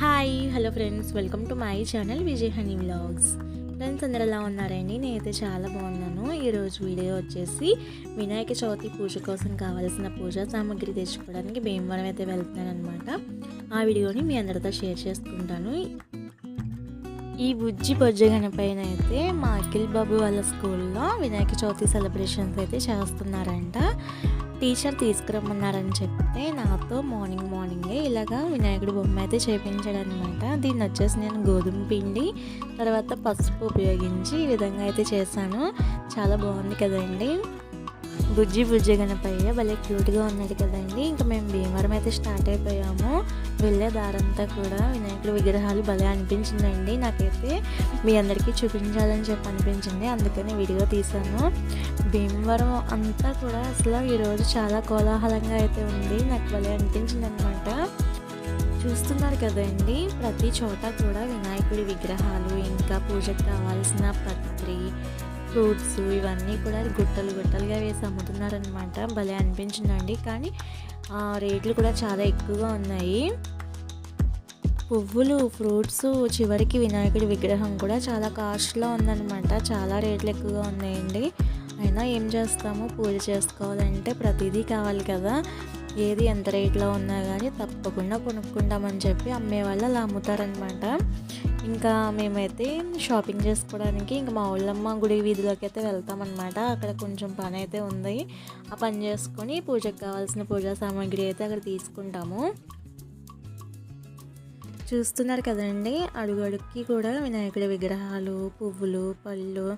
Hi hello friends welcome to my channel Vijay honey vlogs friends అందరు ఎలా ఉన్నారండి? నేనైతే చాలా బాగున్నాను. ఈరోజు వీడియో వచ్చేసి వినాయక చవితి పూజ కోసం కావాల్సిన పూజా సామాగ్రి తెచ్చుకోవడానికి భీమవరం అయితే వెళ్తున్నాను అనమాట ఆ వీడియోని మీ అందరితో షేర్ చేసుకుంటాను ఈ బుజ్జి బొజ్జగన పైన అయితే మా అఖిల్ బాబు వాళ్ళ స్కూల్లో వినాయక చవితి సెలబ్రేషన్స్ అయితే చేస్తున్నారంట. టీచర్ తీసుకురమ్మన్నారని చెప్తే నాతో మార్నింగ్ మార్నింగే ఇలాగా వినాయకుడి బొమ్మ అయితే చేపించాడనమాట. దీన్ని వచ్చేసి నేను గోధుమ పిండి తర్వాత పసుపు ఉపయోగించి ఈ విధంగా అయితే చేశాను. చాలా బాగుంది కదండి. బుజ్జి బుజ్జి గణపయ్య భలే క్యూట్గా ఉన్నాడు కదండి. ఇంకా మేము భీమవరం అయితే స్టార్ట్ అయిపోయాము. వెళ్ళే దారంతా కూడా వినాయకుడి విగ్రహాలు భలే అనిపించిందండి. నాకైతే మీ అందరికీ చూపించాలని చెప్పి అనిపించింది. అందుకని వీడియో తీశాను. భీమవరం అంతా కూడా అసలు ఈరోజు చాలా కోలాహలంగా అయితే ఉంది. నాకు భలే అనిపించింది అనమాట చూస్తున్నారు కదండి ప్రతి చోట కూడా వినాయకుడి విగ్రహాలు ఇంకా పూజకు కావాల్సిన పత్రి ఫ్రూట్స్ ఇవన్నీ కూడా గుట్టలు గుట్టలుగా వేసి అమ్ముతున్నారనమాట భలే అనిపించిందండి. కానీ ఆ, రేట్లు కూడా చాలా ఎక్కువగా ఉన్నాయి. పువ్వులు ఫ్రూట్స్ చివరికి వినాయకుడి విగ్రహం కూడా చాలా కాస్ట్లో ఉందన్నమాట. చాలా రేట్లు ఎక్కువగా ఉన్నాయండి. అయినా ఏం చేస్తాము? పూజ చేసుకోవాలంటే ప్రతిదీ కావాలి కదా. ఏది ఎంత రేట్లో ఉన్నా కానీ తప్పకుండా కొనుక్కుంటామని చెప్పి అమ్మే వాళ్ళు అలా అమ్ముతారనమాట ఇంకా మేమైతే షాపింగ్ చేసుకోవడానికి ఇంకా మా ఊళ్ళమ్మ గుడి వీధిలోకి అయితే వెళ్తామన్నమాట. అక్కడ కొంచెం పని అయితే ఉంది. ఆ పని చేసుకొని పూజకు కావాల్సిన పూజా సామాగ్రి అయితే అక్కడ తీసుకుంటాము. చూస్తున్నారు కదండి అడుగు అడుగుకి కూడా వినాయకుడి విగ్రహాలు పువ్వులు పళ్ళు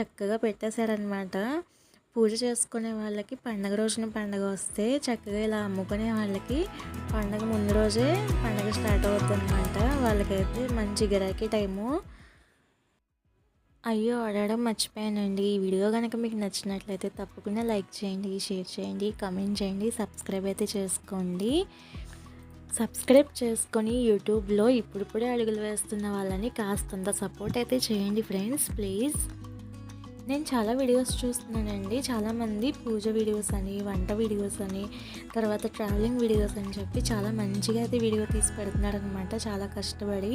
చక్కగా పెట్టేశారనమాట పూజ చేసుకునే వాళ్ళకి పండగ రోజున పండగ వస్తే చక్కగా ఇలా అమ్ముకునే వాళ్ళకి పండగ ముందు రోజే పండగ స్టార్ట్ అవుతుందన్నమాట. వాళ్ళకైతే మంచి గిరాకీ టైము. అయ్యో ఆడడం మర్చిపోయానండి. ఈ వీడియో కనుక మీకు నచ్చినట్లయితే తప్పకుండా లైక్ చేయండి షేర్ చేయండి కమెంట్ చేయండి సబ్స్క్రైబ్ అయితే చేసుకోండి. సబ్స్క్రైబ్ చేసుకొని యూట్యూబ్లో ఇప్పుడిప్పుడే అడుగులు వేస్తున్న వాళ్ళని కాస్తంత సపోర్ట్ అయితే చేయండి ఫ్రెండ్స్ ప్లీజ్. నేను చాలా వీడియోస్ చూస్తున్నానండి. చాలామంది పూజ వీడియోస్ అని వంట వీడియోస్ అని తర్వాత ట్రావెలింగ్ వీడియోస్ అని చెప్పి చాలా మంచిగా అయితే వీడియో తీసి పెడుతున్నారు అనమాట చాలా కష్టపడి.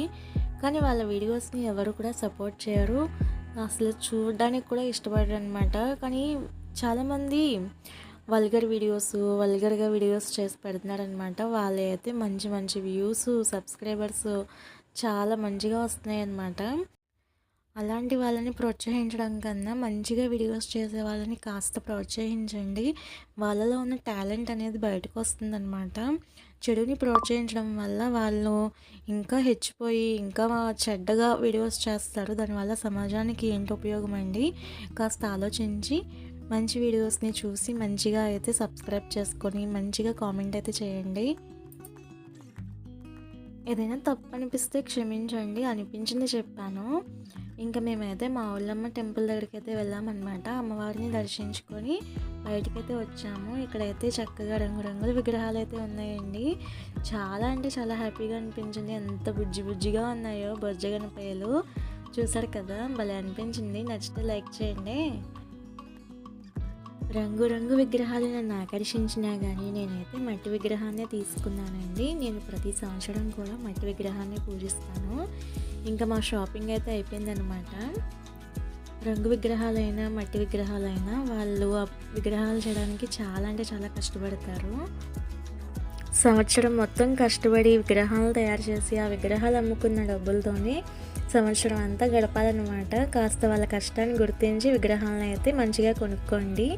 కానీ వాళ్ళ వీడియోస్ని ఎవరు కూడా సపోర్ట్ చేయరు. అసలు చూడడానికి కూడా ఇష్టపడరు అనమాట కానీ చాలామంది వల్గర్ వీడియోస్ వల్గర్గా వీడియోస్ చేసి పెడుతున్నారనమాట వాళ్ళే అయితే మంచి మంచి వ్యూస్ సబ్స్క్రైబర్స్ చాలా మంచిగా వస్తున్నాయి అన్నమాట అలాంటి వాళ్ళని ప్రోత్సహించడం కన్నా మంచిగా వీడియోస్ చేసే వాళ్ళని కాస్త ప్రోత్సహించండి. వాళ్ళలో ఉన్న టాలెంట్ అనేది బయటకు వస్తుందన్నమాట. చెడుని ప్రోత్సహించడం వల్ల వాళ్ళు ఇంకా హెచ్చిపోయి ఇంకా చెడ్డగా వీడియోస్ చేస్తారు. దానివల్ల సమాజానికి ఏంటి ఉపయోగం అండి? కాస్త ఆలోచించి మంచి వీడియోస్ని చూసి మంచిగా అయితే సబ్స్క్రైబ్ చేసుకొని మంచిగా కామెంట్ అయితే చేయండి. ఏదైనా తప్పు అనిపిస్తే క్షమించండి అనిపించింది చెప్పాను. ఇంకా మేమైతే మా ఊళ్ళమ్మ టెంపుల్ దగ్గరికి అయితే వెళ్ళామన్నమాట. అమ్మవారిని దర్శించుకొని బయటకైతే వచ్చాము. ఇక్కడైతే చక్కగా రంగురంగుల విగ్రహాలు అయితే ఉన్నాయండి. చాలా అంటే చాలా హ్యాపీగా అనిపించింది. ఎంత బుజ్జి బుజ్జిగా ఉన్నాయో బొజ్జగనపేలు చూసారు కదా? భలే అనిపించింది. నచ్చితే లైక్ చేయండి. రంగురంగు విగ్రహాలు నన్ను ఆకర్షించినా కానీ నేనైతే మట్టి విగ్రహాన్నే తీసుకున్నానండి. నేను ప్రతి సంవత్సరం కూడా మట్టి విగ్రహాన్ని పూజిస్తాను. ఇంకా మా షాపింగ్ అయితే అయిపోయిందనమాట రంగు విగ్రహాలైనా మట్టి విగ్రహాలైనా వాళ్ళు ఆ విగ్రహాలు చేయడానికి చాలా అంటే చాలా కష్టపడతారు. సంవత్సరం మొత్తం కష్టపడి విగ్రహాలు తయారు చేసి ఆ విగ్రహాలు అమ్ముకున్న డబ్బులతోనే సంవత్సరం అంతా గడపాలన్నమాట. కాస్త వాళ్ళ కష్టాన్ని గుర్తించి విగ్రహాలను అయితే మంచిగా కొనుక్కోండి.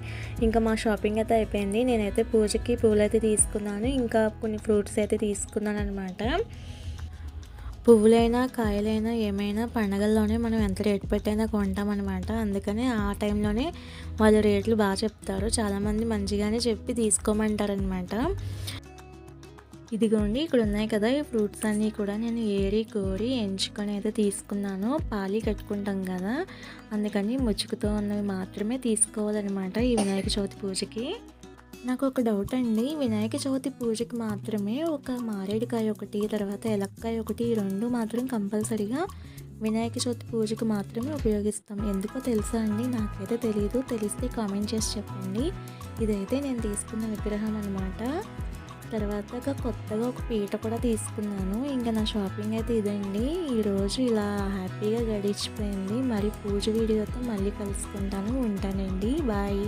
ఇంకా మా షాపింగ్ అయితే అయిపోయింది. నేనైతే పూజకి పూలు అయితే తీసుకున్నాను. ఇంకా కొన్ని ఫ్రూట్స్ అయితే తీసుకున్నాను అనమాట పువ్వులైనా కాయలైనా ఏమైనా పండగల్లోనే మనం ఎంత రేటు పెట్టైనా కొంటామన్నమాట. అందుకనే ఆ టైంలోనే వాళ్ళు రేట్లు బాగా చెప్తారు. చాలామంది మంచిగానే చెప్పి తీసుకోమంటారనమాట ఇదిగోండి ఇక్కడ ఉన్నాయి కదా ఈ ఫ్రూట్స్ అన్నీ కూడా నేను ఏరి కోరి ఎంచుకొని అయితే తీసుకున్నాను. పాలి కట్టుకుంటాం కదా అందుకని ముచ్చుకుతో ఉన్నవి మాత్రమే తీసుకోవాలన్నమాట ఈ వినాయక చవితి పూజకి. నాకు ఒక డౌట్ అండి వినాయక చవితి పూజకి మాత్రమే ఒక మారేడుకాయ ఒకటి తర్వాత ఎలక్కాయ ఒకటి రెండు మాత్రం కంపల్సరీగా వినాయక చవితి పూజకి మాత్రమే ఉపయోగిస్తాం. ఎందుకో తెలుసా అండి? నాకైతే తెలియదు తెలిస్తే కామెంట్ చేసి చెప్పండి. ఇదైతే నేను తీసుకున్న విగ్రహం అనమాట తర్వాత ఒక కొత్తగా ఒక పీట కూడా తీసుకున్నాను. ఇంకా నా షాపింగ్ అయితే ఇదండి. ఈరోజు ఇలా హ్యాపీగా గడిచిపోయింది. మరి పూజ వీడియోతో మళ్ళీ కలుసుకుంటాను. ఉంటానండి. బాయ్.